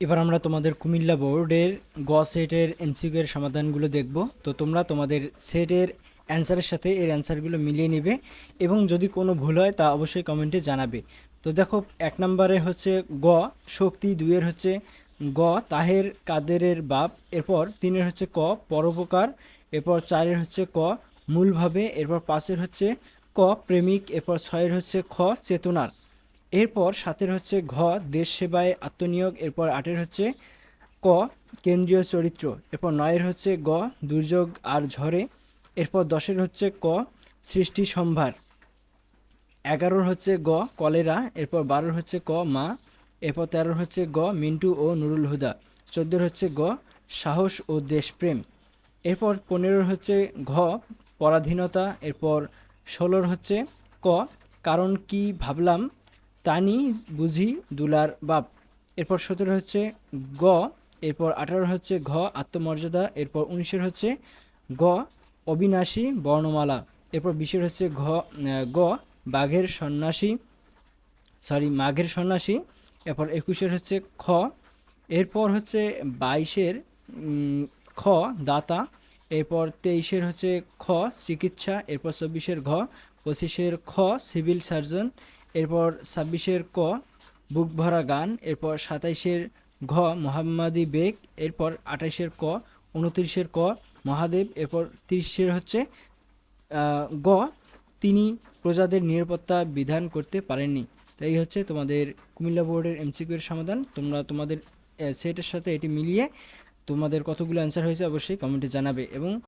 এবার আমরা তোমাদের কুমিল্লা বোর্ডের গ সেটের এমসিকিউ এর সমাধানগুলো দেখব। তো তোমরা তোমাদের সেটের অ্যান্সারের সাথে এর অ্যান্সারগুলো মিলিয়ে নেবে এবং যদি কোনো ভুল হয় তা অবশ্যই কমেন্টে জানাবে। তো দেখো, এক নম্বরে হচ্ছে গ, শক্তি দুইয়ের হচ্ছে গ, তাহের কাদেরের বাপ, এরপর তিনের হচ্ছে ক, পরোপকার, এরপর চারের হচ্ছে ক, মূলভাবে, এরপর পাঁচের হচ্ছে ক, প্রেমিক, এরপর ছয়ের হচ্ছে খ, চেতনার। এরপর সাতের হচ্ছে ঘ, দেশ সেবায় আত্মনিয়োগ, এরপর আটের হচ্ছে ক, কেন্দ্রীয় চরিত্র, এরপর নয়ের হচ্ছে গ, দুর্যোগ আর ঝড়ে, এরপর দশের হচ্ছে ক, সৃষ্টি সম্ভার, এগারোর হচ্ছে গ, কলেরা, এরপর বারোর হচ্ছে ক, মা, এরপর তেরোর হচ্ছে গ, মিন্টু ও নুরুল হুদা, চোদ্দোর হচ্ছে গ, সাহস ও দেশপ্রেম, এরপর পনেরোর হচ্ছে ঘ, পরাধীনতা, এরপর ষোলোর হচ্ছে ক, কারণ কি ভাবলাম তানি, বুঝি, দুলার বাপ। এরপর সতেরো হচ্ছে গ, এরপর আঠারো হচ্ছে ঘ, আত্মমর্যাদা, এরপর উনিশের হচ্ছে গ, অবিনাশী, বর্ণমালা। এরপর বিশের হচ্ছে ঘ গ, বাঘের সন্ন্যাসী সরি মাঘের সন্ন্যাসী। এরপর একুশের হচ্ছে খ, এরপর হচ্ছে বাইশের খ, দাতা। এরপর তেইশের হচ্ছে খ, চিকিৎসা। এরপর চব্বিশের ঘ, পঁচিশের খ, সিভিল সার্জন। এরপর ছাব্বিশের ক, বুক ভরা গান, এরপর সাতাইশের ঘ, মোহাম্মদী বেগ, এরপর আঠাইশের ক, উনত্রিশের ক, মহাদেব, এরপর তিরিশের হচ্ছে গ, তিনি প্রজাদের নিরাপত্তা বিধান করতে পারেননি। তাই হচ্ছে তোমাদের কুমিল্লা বোর্ডের এমসিকিউ এর সমাধান। তোমরা তোমাদের সেটের সাথে এটি মিলিয়ে তোমাদের কতগুলো অ্যান্সার হয়েছে অবশ্যই কমেন্টে জানাবে এবং